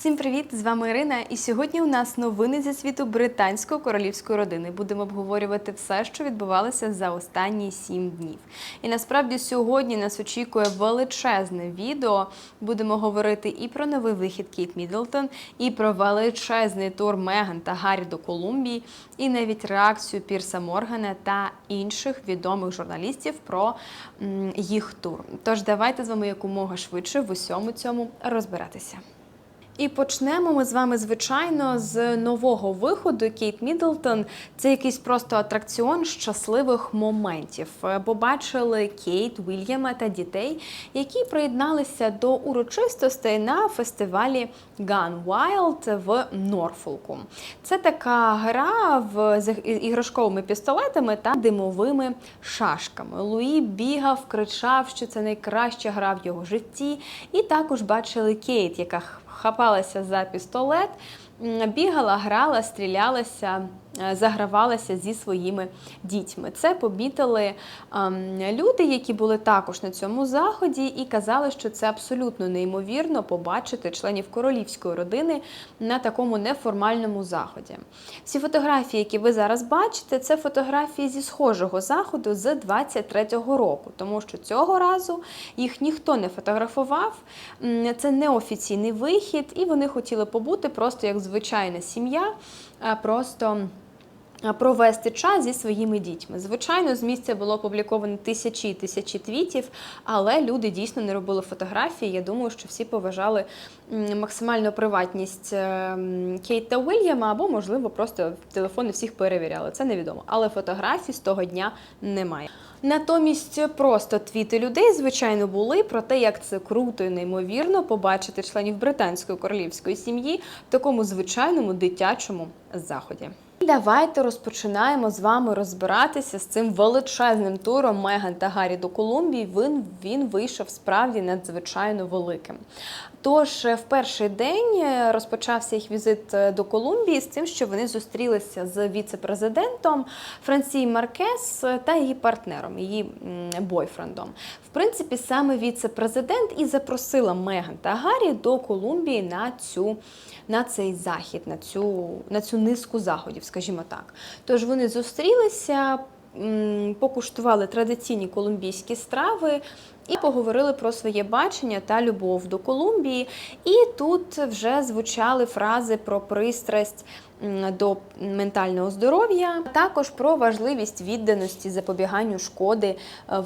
Всім привіт! З вами Ірина. І сьогодні у нас новини зі світу британської королівської родини. Будемо обговорювати все, що відбувалося за останні сім днів. І насправді сьогодні нас очікує величезне відео. Будемо говорити і про новий вихід Кейт Міддлтон, і про величезний тур Меган та Гаррі до Колумбії, і навіть реакцію Пірса Моргана та інших відомих журналістів про їх тур. Тож давайте з вами якомога швидше в усьому цьому розбиратися. І почнемо ми з вами, звичайно, з нового виходу Кейт Міддлтон. Це якийсь просто атракціон щасливих моментів. Е, Бо бачили Кейт, Вільяма та дітей, які приєдналися до урочистостей на фестивалі Gun Wild в Норфолку. Це така гра в з іграшковими пістолетами та димовими шашками. Луї бігав, кричав, що це найкраща гра в його житті. І також бачили Кейт, яка хапалася за пістолет, бігала, грала, стрілялася, загравалася зі своїми дітьми. Це помітили ем, люди, які були також на цьому заході, і казали, що це абсолютно неймовірно побачити членів королівської родини на такому неформальному заході. Всі фотографії, які ви зараз бачите, це фотографії зі схожого заходу з 23-го року, тому що цього разу їх ніхто не фотографував. Це неофіційний вихід, і вони хотіли побути просто як звичайна сім'я, просто. А, Провести час зі своїми дітьми. Звичайно, з місця було опубліковано тисячі і тисячі твітів, але люди дійсно не робили фотографії. Я думаю, що всі поважали максимальну приватність е, м, Кейт та Уільяма, або, можливо, просто телефони всіх перевіряли. Це невідомо. Але фотографій з того дня немає. Натомість просто твіти людей, звичайно, були про те, як це круто і неймовірно побачити членів британської королівської сім'ї в такому звичайному дитячому заході. Давайте розпочинаємо з вами розбиратися з цим величезним туром Меган та Гаррі до Колумбії. Він, він вийшов справді надзвичайно великим. Тож е, в перший день е, розпочався їх візит е, до Колумбії з тим, що вони зустрілися з віце-президентом Франсії Маркес та її партнером, її бойфрендом. В принципі, саме віце-президент і запросила Меган та Гаррі до Колумбії на цю на цей захід, на цю, на цю низку заходів, скажімо так. Тож вони зустрілися, покуштували традиційні колумбійські страви. І поговорили про своє бачення та любов до Колумбії. І тут вже звучали фрази про пристрасть до ментального здоров'я, також про важливість відданості запобіганню шкоди е,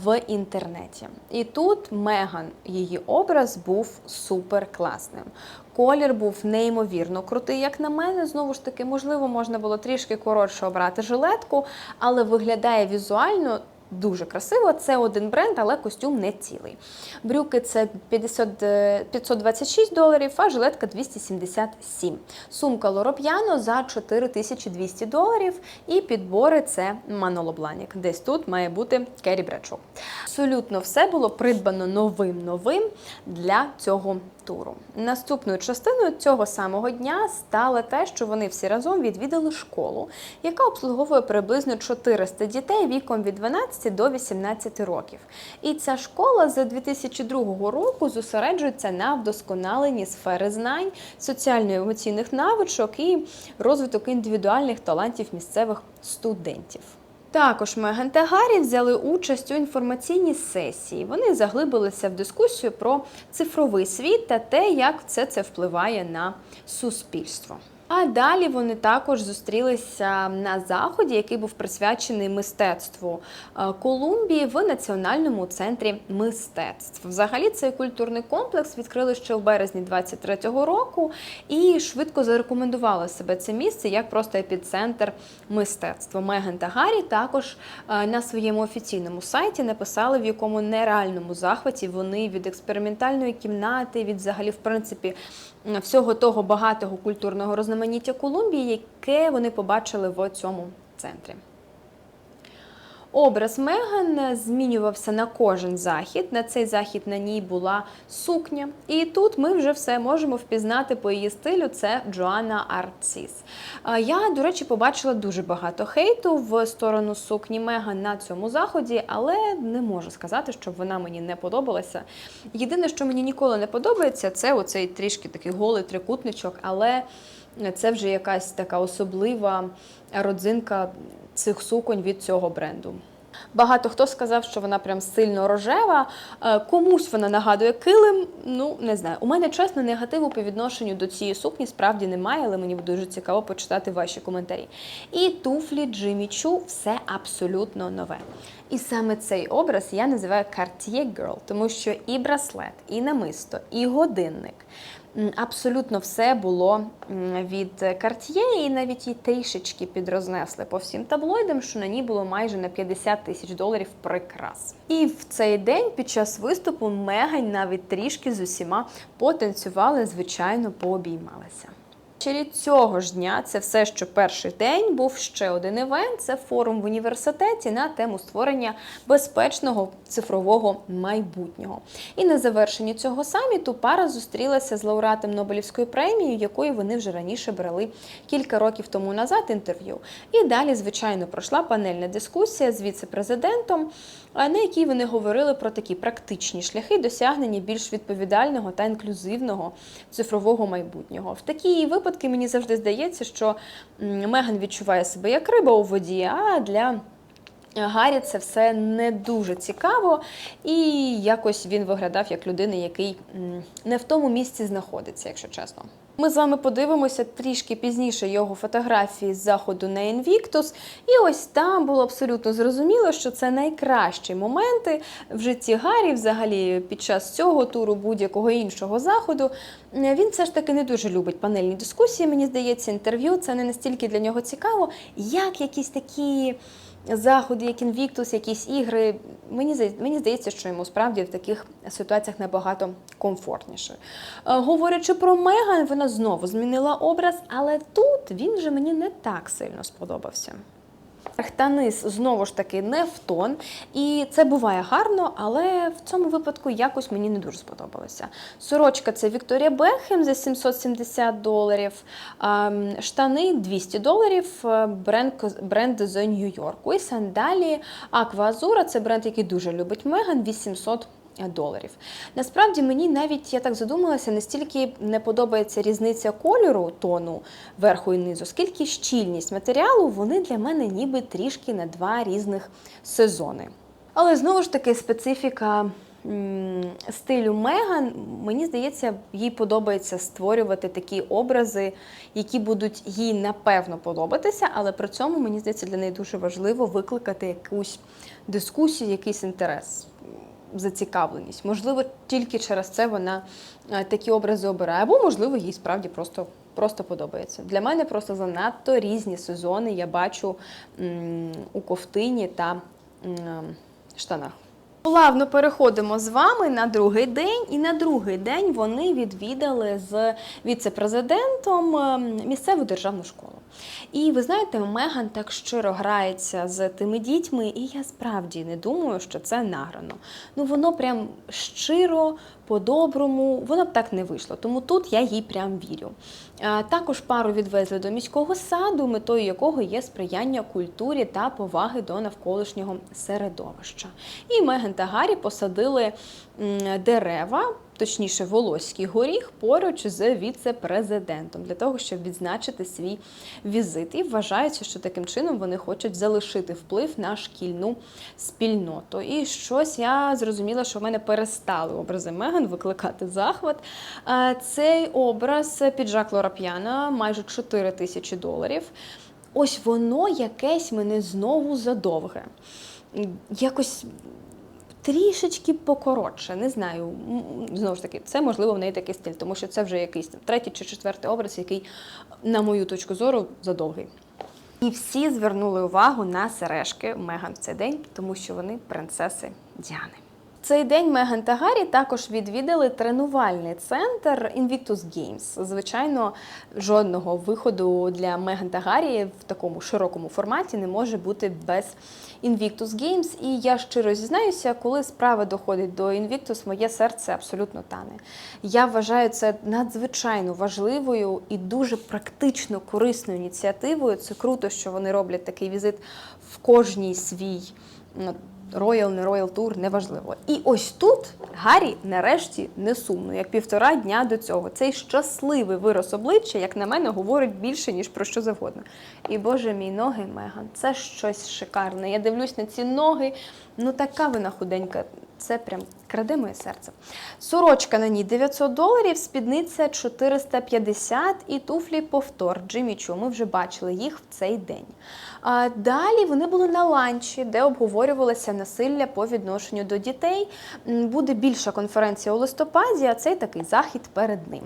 в інтернеті. І тут Меган, її образ був супер класним. Колір був неймовірно крутий, як на мене. Знову ж таки, можливо, можна було трішки коротше обрати жилетку, але виглядає візуально. Дуже красиво, це один бренд, але костюм не цілий. Брюки це 50, е, 526 доларів, а жилетка 277. Сумка Лороп'яно за 4200 доларів. І підбори це Маноло Бланік. Десь тут має бути Керрі Брачо. Абсолютно все було придбано новим новим для цього туру. Наступною частиною цього самого дня стало те, що вони всі разом відвідали школу, яка обслуговує приблизно 400 дітей віком від 12 до 18 років. І ця школа з 2002 року зосереджується на вдосконаленні сфери знань, соціально-емоційних навичок і розвиток індивідуальних талантів місцевих студентів. Також Меган та взяли участь у інформаційній сесії. Вони заглибилися в дискусію про цифровий світ та те, як все це впливає на суспільство. А далі вони також зустрілися на заході, який був присвячений мистецтву е, Колумбії в Національному центрі мистецтв. Взагалі цей культурний комплекс відкрили ще в березні 23-го року і швидко зарекомендувало себе це місце як просто епіцентр мистецтва. Меган та Гаррі також е, на своєму офіційному сайті написали, в якому нереальному захваті вони від експериментальної кімнати, від взагалі, в принципі, всього того багатого культурного розноманіття Колумбії, яке вони побачили в цьому центрі. Образ Меган змінювався на кожен захід. На цей захід на ній була сукня. І тут ми вже все можемо впізнати по її стилю. Це Джоанна Артсіс. А Я, до речі, побачила дуже багато хейту в сторону сукні Меган на цьому заході, але не можу сказати, щоб вона мені не подобалася. Єдине, що мені ніколи не подобається, це оцей трішки такий голий трикутничок, але це вже якась така особлива родзинка цих суконь від цього бренду. Багато хто сказав, що вона прям сильно рожева. Е, Комусь вона нагадує килим. Ну не знаю. У мене чесно негативу по відношенню до цієї сукні справді немає, але мені дуже цікаво почитати ваші коментарі. І туфлі Джиммі Чу все абсолютно нове. І саме цей образ я називаю Cartier Girl, тому що і браслет, і намисто, і годинник. Абсолютно все було від Cartier, і навіть її трішечки підрознесли по всім таблоїдам, що на ній було майже на 50 тисяч доларів прикрас. І в цей день під час виступу Мегань навіть трішки з усіма потанцювали, звичайно, пообіймалися. Ввечері цього ж дня, це все, що перший день, був ще один івент. Це форум в університеті на тему створення безпечного цифрового майбутнього. І на завершенні цього саміту пара зустрілася з лауреатом Нобелівської премії, якої вони вже раніше брали кілька років тому назад інтерв'ю. І далі, звичайно, пройшла панельна дискусія з віце-президентом, на якій вони говорили про такі практичні шляхи досягнення більш відповідального та інклюзивного цифрового майбутнього. В такі випадки мені завжди здається, що Меган відчуває себе як риба у воді, а для Гаррі це все не дуже цікаво, і якось він виглядав як людина, який не в тому місці знаходиться, якщо чесно. Ми з вами подивимося трішки пізніше його фотографії з заходу на Invictus, і ось там було абсолютно зрозуміло, що це найкращі моменти в житті Гаррі, взагалі під час цього туру будь-якого іншого заходу. Він все ж таки не дуже любить панельні дискусії. Мені здається, інтерв'ю це не настільки для нього цікаво, як якісь такі заходи, як інвіктус, якісь ігри. Мені мені здається, що йому справді в таких ситуаціях набагато комфортніше. Е, Говорячи про Меган, вона знову змінила образ, але тут він вже мені не так сильно сподобався. Верх знову ж таки не в тон, і це буває гарно, але в цьому випадку якось мені не дуже сподобалося. Сорочка це Вікторія Бекхем за 770 доларів, штани 200 доларів, е, бренд, бренд з Нью-Йорку. І сандалі Аква Азура це бренд, який дуже любить Меган, 800 доларів. Насправді мені навіть я так задумалася, настільки не подобається різниця кольору тону верху і низу, скільки щільність матеріалу, вони для мене ніби трішки на два різних сезони. Але знову ж таки специфіка стилю Меган, мені здається, їй подобається створювати такі образи, які будуть їй напевно подобатися, але при цьому мені здається для неї дуже важливо викликати якусь дискусію, якийсь інтерес зацікавленість. Можливо, тільки через це вона е, такі образи обирає, або, можливо, їй справді просто. Просто подобається. Для мене просто занадто різні сезони я бачу у ковтині та м, штанах. Плавно переходимо з вами на другий день, і на другий день вони відвідали з віце-президентом ем, місцеву державну школу. І ви знаєте, Меган так щиро грається з тими дітьми, і я справді не думаю, що це награно. Ну воно прям щиро, по-доброму, воно б так не вийшло. Тому тут я їй прям вірю. Також пару відвезли до міського саду, метою якого є сприяння культурі та поваги до навколишнього середовища. І Меган та Гаррі посадили дерева, точніше, волоський горіх, поруч з віце-президентом для того, щоб відзначити свій візит. І вважається, що таким чином вони хочуть залишити вплив на шкільну спільноту. І щось я зрозуміла, що в мене перестали образи Меган викликати захват. Цей образ піджак Лора П'яна майже 4 тисячі доларів. Ось воно якесь мене знову задовге. Якось трішечки покоротше, не знаю. Знову ж таки, це можливо в неї такий стиль, тому що це вже якийсь там третій чи четвертий образ, який, на мою точку зору, задовгий. І всі звернули увагу на сережки Меган в цей день, тому що вони принцеси Діани. Цей день Меган та Гаррі також відвідали тренувальний центр Invictus Games. Звичайно, жодного виходу для Меган та Гаррі в такому широкому форматі не може бути без Invictus Games. І я щиро зізнаюся, коли справа доходить до Invictus, моє серце абсолютно тане. Я вважаю це надзвичайно важливою і дуже практично корисною ініціативою. Це круто, що вони роблять такий візит в кожній свій. Роял, не роял тур, неважливо. І ось тут Гаррі нарешті не сумно, як півтора дня до цього. Цей щасливий вираз обличчя, як на мене, говорить більше, ніж про що завгодно. І Боже мій ноги, Меган, це щось шикарне. Я дивлюсь на ці ноги. Ну така вона худенька. Це прям краде моє серце. Сорочка на ній 900 доларів, спідниця 450 і туфлі повтор. Джиммі Чу. Ми вже бачили їх в цей день. А далі вони були на ланчі, де обговорювалося насилля по відношенню до дітей. Буде більша конференція у листопаді, а цей такий захід перед ним.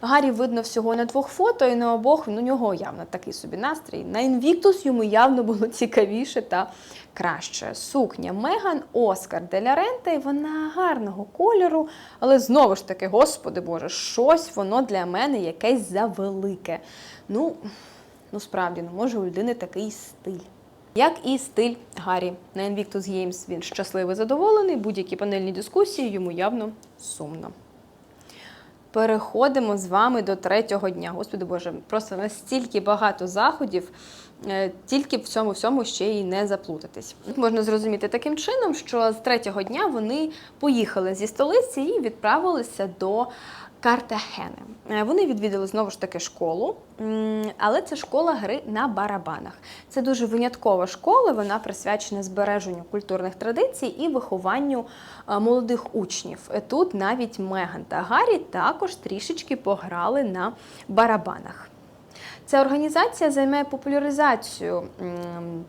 Гаррі видно всього на двох фото, і на обох ну, у нього явно такий собі настрій. На Інвіктус йому явно було цікавіше та краще. Сукня Меган Оскар Деля Ренте, вона гарного кольору, але знову ж таки, господи Боже, щось воно для мене якесь завелике. Ну, ну справді, ну може у людини такий стиль. Як і стиль Гаррі на Invictus Games він щасливий, задоволений, будь-які панельні дискусії йому явно сумно. Переходимо з вами до третього дня. Господи Боже, просто настільки багато заходів, тільки в цьому всьому ще й не заплутатись. Можна зрозуміти таким чином, що з третього дня вони поїхали зі столиці і відправилися до Картахени. Е, Вони відвідали знову ж таки школу, але це школа гри на барабанах. Це дуже виняткова школа. Вона присвячена збереженню культурних традицій і вихованню е, молодих учнів. Е, Тут навіть Меган та Гаррі також трішечки пограли на барабанах. Ця організація займає популяризацію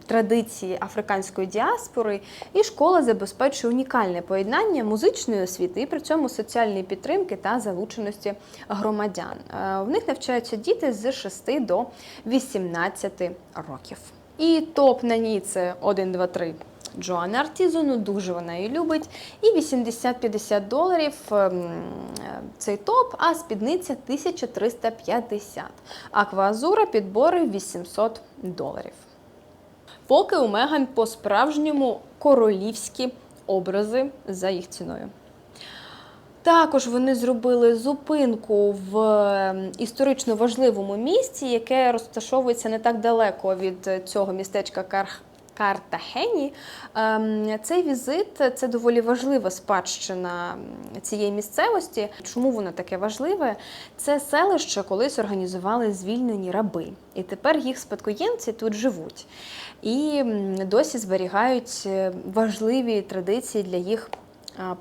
традиції африканської діаспори, і школа забезпечує унікальне поєднання музичної освіти і при цьому соціальної підтримки та залученості громадян. Е, В них навчаються діти з 6 до 18 років. І топ на ній це 1, 2, 3. Джоанна Артізу, ну дуже вона її любить. І 80-50 доларів ем, цей топ, а спідниця 1350. Акваазура підбори 800 доларів. Поки у Меган по-справжньому королівські образи за їх ціною. Також вони зробили зупинку в ем, історично важливому місці, яке розташовується не так далеко від е, цього містечка. Картахені. Ем, Цей візит це доволі важлива спадщина цієї місцевості. Чому воно таке важливе? Це селище колись організували звільнені раби, і тепер їх спадкоємці тут живуть. І досі зберігають е, важливі традиції для їх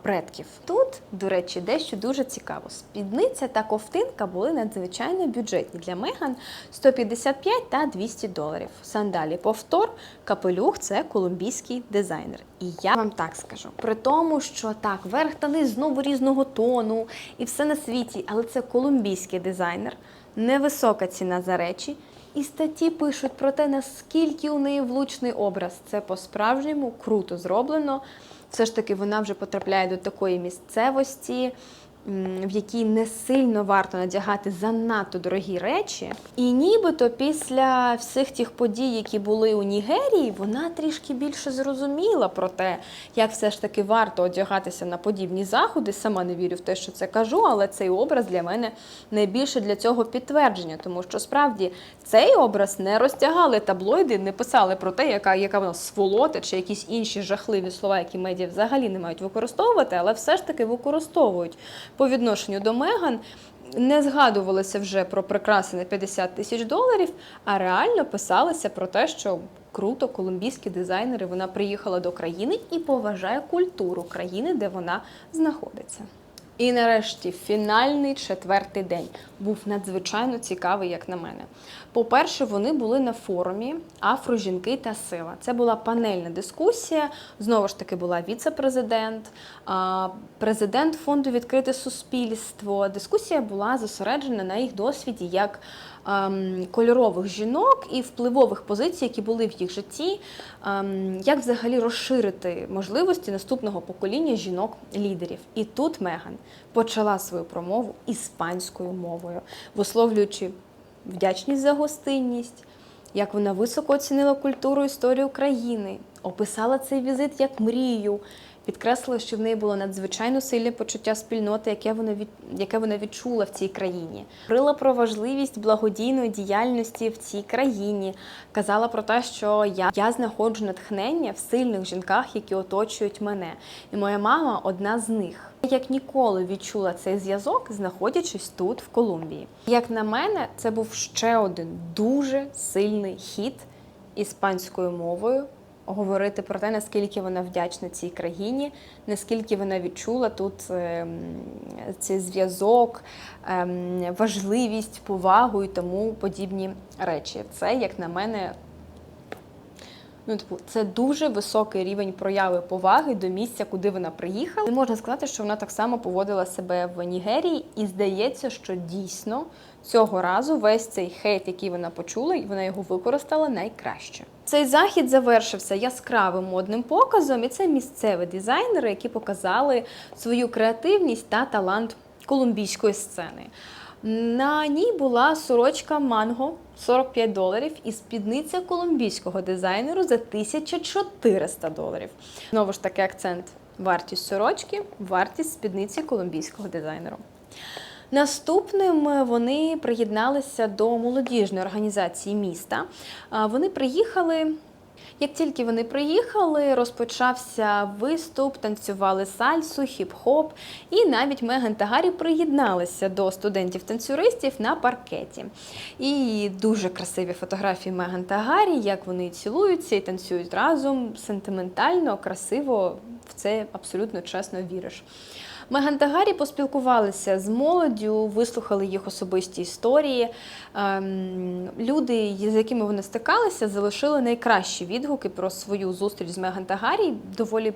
предків. Тут, до речі, дещо дуже цікаво. Спідниця та ковтинка були надзвичайно бюджетні для Меган 155 та 200 доларів. Сандалі повтор, капелюх це колумбійський дизайнер. І я вам так скажу: при тому, що так, верх та знову різного тону і все на світі, але це колумбійський дизайнер, невисока ціна за речі. І статті пишуть про те, наскільки у неї влучний образ. Це по-справжньому круто зроблено. Все ж таки вона вже потрапляє до такої місцевості, в якій не сильно варто надягати занадто дорогі речі. І нібито після всіх тих подій, які були у Нігерії, вона трішки більше зрозуміла про те, як все ж таки варто одягатися на подібні заходи. Сама не вірю в те, що це кажу, але цей образ для мене найбільше для цього підтвердження, тому що справді цей образ не розтягали таблоїди, не писали про те, яка, яка вона сволота чи якісь інші жахливі слова, які медіа взагалі не мають використовувати, але все ж таки використовують по відношенню до Меган. Не згадувалося вже про прикраси на 50 тисяч доларів, а реально писалося про те, що круто, колумбійські дизайнери. Вона приїхала до країни і поважає культуру країни, де вона знаходиться. І нарешті фінальний четвертий день був надзвичайно цікавий, як на мене. По-перше, вони були на форумі Афрожінки та сила. Це була панельна дискусія. Знову ж таки, була віце-президент, президент фонду Відкрите суспільство. Дискусія була зосереджена на їх досвіді як кольорових жінок і впливових позицій, які були в їх житті, ем, як взагалі розширити можливості наступного покоління жінок-лідерів. І тут Меган почала свою промову іспанською мовою, висловлюючи вдячність за гостинність, як вона високо оцінила культуру історію країни, описала цей візит як мрію. Підкреслила, що в неї було надзвичайно сильне почуття спільноти, яке вона від яке вона відчула в цій країні. Говорила про важливість благодійної діяльності в цій країні. Казала про те, що я, я знаходжу натхнення в сильних жінках, які оточують мене. І моя мама одна з них. Як ніколи відчула цей зв'язок, знаходячись тут, в Колумбії. Як на мене, це був ще один дуже сильний хід іспанською мовою говорити про те, наскільки вона вдячна цій країні, наскільки вона відчула тут ем, цей зв'язок, ем, важливість, повагу і тому подібні речі. Це, як на мене, Ну, типу, це дуже високий рівень прояви поваги до місця, куди вона приїхала. Не можна сказати, що вона так само поводила себе в Нігерії, і здається, що дійсно цього разу весь цей хейт, який вона почула, і вона його використала найкраще. Цей захід завершився яскравим модним показом, і це місцеві дизайнери, які показали свою креативність та талант колумбійської сцени. На ній була сорочка манго 45 доларів і спідниця колумбійського дизайнеру за 1400 доларів. Знову ж таки, акцент вартість сорочки, вартість спідниці колумбійського дизайнеру. Наступним вони приєдналися до молодіжної організації міста. Вони приїхали. Як тільки вони приїхали, розпочався виступ, танцювали сальсу, хіп-хоп, і навіть Меган та Гаррі приєдналися до студентів-танцюристів на паркеті. І дуже красиві фотографії Меган та Гаррі, як вони цілуються і танцюють разом сентиментально, красиво. В це абсолютно чесно віриш. Меган поспілкувалися з молоддю, вислухали їх особисті історії. Ем, Люди, з якими вони стикалися, залишили найкращі відгуки про свою зустріч з Меган. Доволі,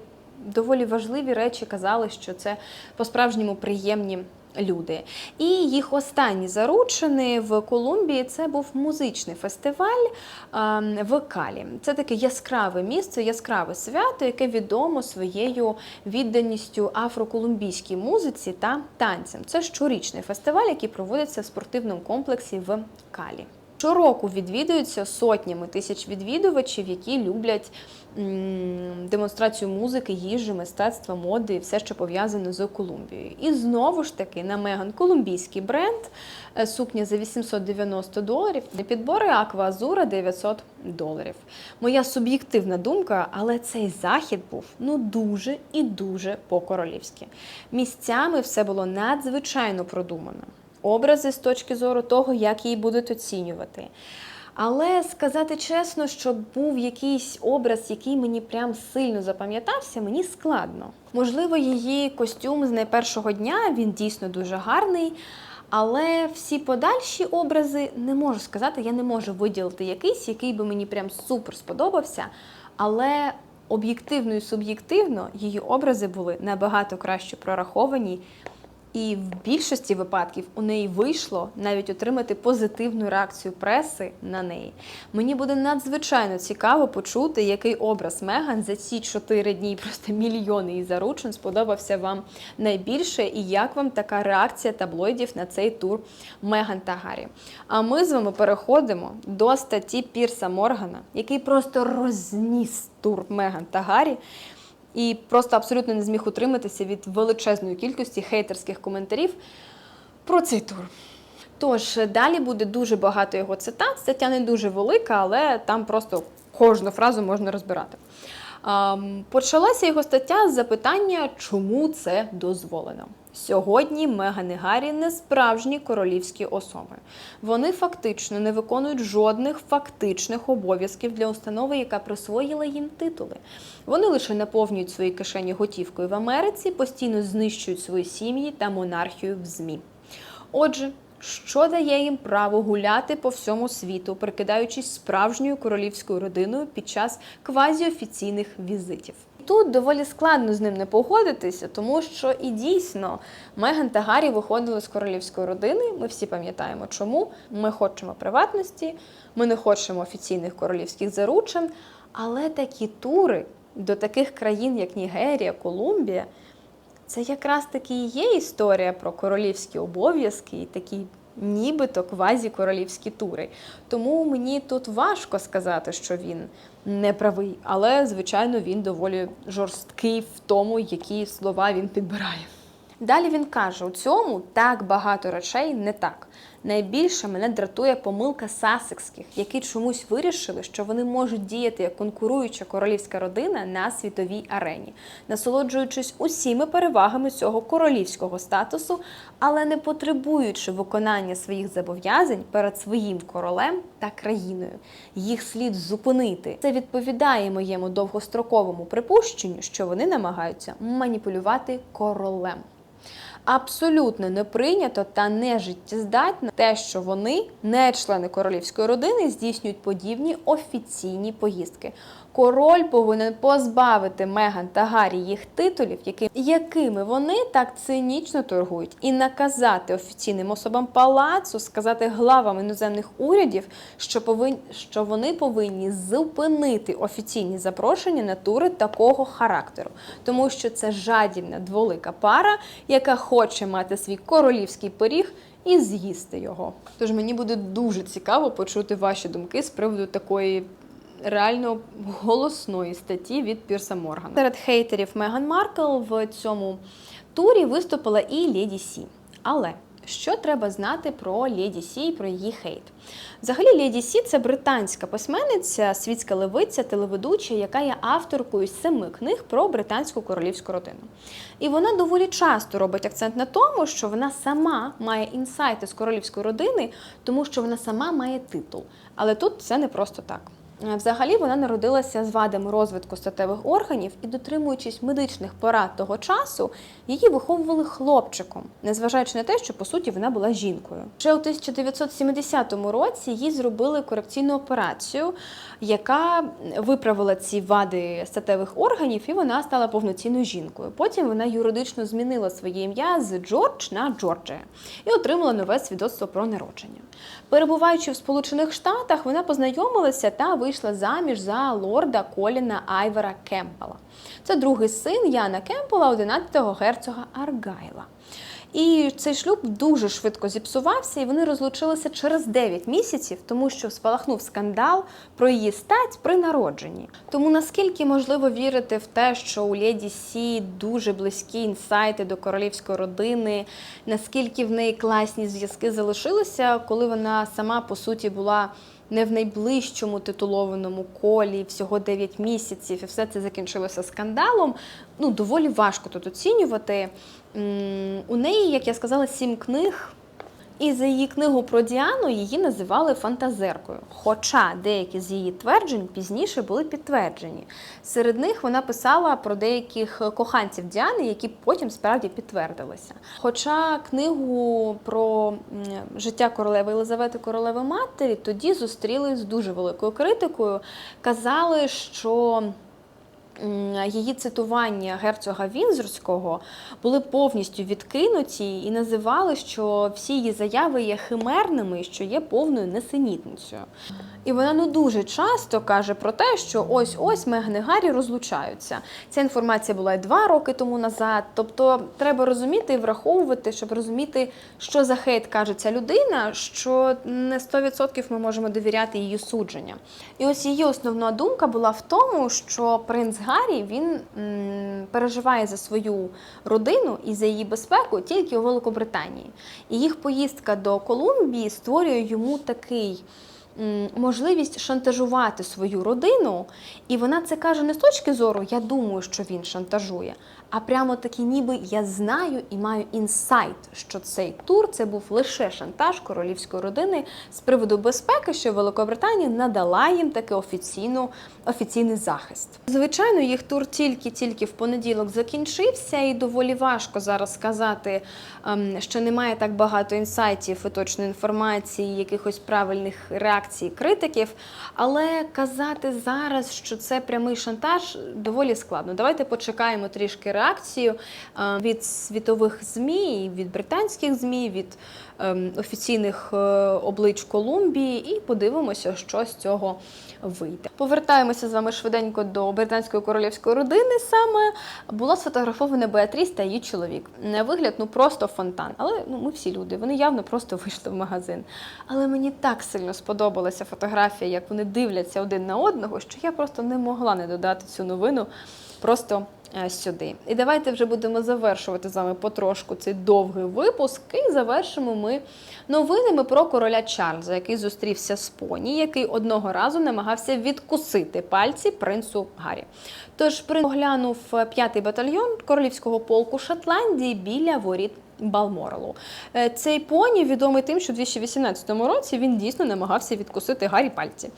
доволі важливі речі казали, що це по-справжньому приємні. Люди. І їх останні заручини в Колумбії це був музичний фестиваль ем, в Калі. Це таке яскраве місце, яскраве свято, яке відомо своєю відданістю афроколумбійській музиці та танцям. Це щорічний фестиваль, який проводиться в спортивному комплексі в Калі. Щороку відвідуються сотнями тисяч відвідувачів, які люблять демонстрацію музики, їжі, мистецтва, моди і все, що пов'язане з Колумбією. І знову ж таки на Меган колумбійський бренд, е, сукня за 890 доларів, підбори Аква Азура 900 доларів. Моя суб'єктивна думка, але цей захід був ну дуже і дуже по-королівськи. Місцями все було надзвичайно продумано образи з точки зору того, як її будуть оцінювати. Але сказати чесно, що був якийсь образ, який мені прям сильно запам'ятався, мені складно. Можливо, її костюм з найпершого дня він дійсно дуже гарний. Але всі подальші образи не можу сказати, я не можу виділити якийсь, який би мені прям супер сподобався. Але об'єктивно і суб'єктивно її образи були набагато краще прораховані. І в більшості випадків у неї вийшло навіть отримати позитивну реакцію преси на неї. Мені буде надзвичайно цікаво почути, який образ Меган за ці чотири дні, просто мільйони її заручин сподобався вам найбільше, і як вам така реакція таблоїдів на цей тур Меган та Гаррі. А ми з вами переходимо до статті Пірса Моргана, який просто розніс тур Меган та Гаррі і просто абсолютно не зміг утриматися від величезної кількості хейтерських коментарів про цей тур. Тож далі буде дуже багато його цитат. Стаття не дуже велика, але там просто кожну фразу можна розбирати. Почалася його стаття з запитання, чому це дозволено. Сьогодні Меган і Гаррі не справжні королівські особи. Вони фактично не виконують жодних фактичних обов'язків для установи, яка присвоїла їм титули. Вони лише наповнюють свої кишені готівкою в Америці, постійно знищують свої сім'ї та монархію в ЗМІ. Отже, що дає їм право гуляти по всьому світу, прикидаючись справжньою королівською родиною під час квазіофіційних візитів? Тут доволі складно з ним не погодитися, тому що і дійсно Меган та Гаррі виходили з королівської родини. Ми всі пам'ятаємо, чому ми хочемо приватності, ми не хочемо офіційних королівських заручин. Але такі тури до таких країн, як Нігерія, Колумбія, це якраз таки і є історія про королівські обов'язки і такі нібито квазі-королівські тури. Тому мені тут важко сказати, що він не правий, але, звичайно, він доволі жорсткий в тому, які слова він підбирає. Далі він каже: у цьому так багато речей не так. Найбільше мене дратує помилка сасекських, які чомусь вирішили, що вони можуть діяти як конкуруюча королівська родина на світовій арені, насолоджуючись усіми перевагами цього королівського статусу, але не потребуючи виконання своїх зобов'язань перед своїм королем та країною. Їх слід зупинити. Це відповідає моєму довгостроковому припущенню, що вони намагаються маніпулювати королем. Абсолютно не прийнято та не життєздатне те, що вони, не члени королівської родини, здійснюють подібні офіційні поїздки. Король повинен позбавити Меган та Гаррі їх титулів, якими вони так цинічно торгують, і наказати офіційним особам палацу, сказати главам іноземних урядів, що повинні, що вони повинні зупинити офіційні запрошення на тури такого характеру, тому що це жадібна дволика пара, яка хоче мати свій королівський пиріг. І з'їсти його. Тож мені буде дуже цікаво почути ваші думки з приводу такої реально голосної статті від Пірса Моргана. Серед хейтерів Меган Маркл в цьому турі виступила і Леді Сі. Але що треба знати про Леді Сі і про її хейт? Взагалі, Леді Сі це британська письменниця, світська левиця, телеведуча, яка є авторкою семи книг про британську королівську родину. І вона доволі часто робить акцент на тому, що вона сама має інсайти з королівської родини, тому що вона сама має титул. Але тут це не просто так. Е, Взагалі вона народилася з вадами розвитку статевих органів і, дотримуючись медичних порад того часу, її виховували хлопчиком, незважаючи на те, що по суті вона була жінкою. Ще у 1970 році їй зробили корекційну операцію, яка виправила ці вади статевих органів, і вона стала повноцінною жінкою. Потім вона юридично змінила своє ім'я з Джордж на Джорджія і отримала нове свідоцтво про народження. Перебуваючи в Сполучених Штатах, вона познайомилася та вийшла заміж за лорда Коліна Айвера Кемпела. Це другий син Яна Кемпела, 11-го герцога Аргайла. І цей шлюб дуже швидко зіпсувався, і вони розлучилися через 9 місяців, тому що спалахнув скандал про її стать при народженні. Тому наскільки можливо вірити в те, що у Леді Сі дуже близькі інсайти до королівської родини, наскільки в неї класні зв'язки залишилися, коли вона сама по суті була не в найближчому титулованому колі, всього 9 місяців, і все це закінчилося скандалом. Ну, доволі важко тут оцінювати. У неї, як я сказала, сім книг. І за її книгу про Діану її називали фантазеркою. Хоча деякі з її тверджень пізніше були підтверджені. Серед них вона писала про деяких коханців Діани, які потім справді підтвердилися. Хоча книгу про життя королеви Єлизавети королеви матері тоді зустріли з дуже великою критикою. Казали, що її цитування герцога Вінзорського були повністю відкинуті і називали, що всі її заяви є химерними що є повною несенітницею. І вона ну дуже часто каже про те, що ось ось Меган Гаррі розлучаються. Ця інформація була і два роки тому назад. Тобто треба розуміти і враховувати, щоб розуміти, що за хейт каже ця людина, що не 100% ми можемо довіряти її судженням. І ось її основна думка була в тому, що принц Гаррі він м, переживає за свою родину і за її безпеку тільки у Великобританії. І їх поїздка до Колумбії створює йому такий. Можливість шантажувати свою родину, і вона це каже не з точки зору, я думаю, що він шантажує, а прямо таки, ніби я знаю і маю інсайт, що цей тур це був лише шантаж королівської родини з приводу безпеки, що Великобританія надала їм таки офіційну офіційний захист. Звичайно, їх тур тільки-тільки в понеділок закінчився, і доволі важко зараз сказати, ем, що немає так багато інсайтів і точної інформації, якихось правильних реакцій критиків. Але казати зараз, що це прямий шантаж, доволі складно. Давайте почекаємо трішки реакцію е, від світових ЗМІ, від британських ЗМІ, від ем, офіційних е, облич Колумбії, і подивимося, що з цього вийде. Повертаємося з вами швиденько до британської королівської родини. Саме була сфотографована Беатріс та її чоловік. На вигляд, ну просто фонтан. Але ну ми всі люди, вони явно просто вийшли в магазин. Але мені так сильно сподобалася фотографія, як вони дивляться один на одного, що я просто не могла не додати цю новину просто сюди. І давайте вже будемо завершувати з вами потрошку цей довгий випуск. І завершимо ми новинами про короля Чарльза, який зустрівся з поні, який одного разу намагався відкусити пальці принцу Гаррі. Тож приглянув п'ятий батальйон королівського полку Шотландії біля воріт. Балморалу. Е, Цей поні відомий тим, що у 2018 році він дійсно намагався відкусити Гаррі пальці.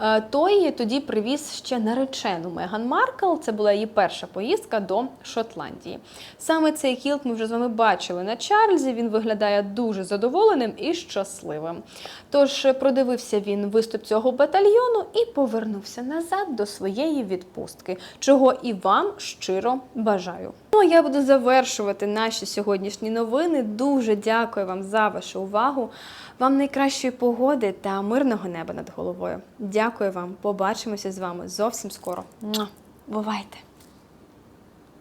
Е, Той тоді привіз ще наречену Меган Маркл. Це була її перша поїздка до Шотландії. Саме цей кілт ми вже з вами бачили на Чарльзі. Він виглядає дуже задоволеним і щасливим. Тож продивився він виступ цього батальйону і повернувся назад до своєї відпустки, чого і вам щиро бажаю. Ну а я буду завершувати наші сьогоднішні новини. Дуже дякую вам за вашу увагу. Вам найкращої погоди та мирного неба над головою. Дякую вам. Побачимося з вами зовсім скоро. Бувайте!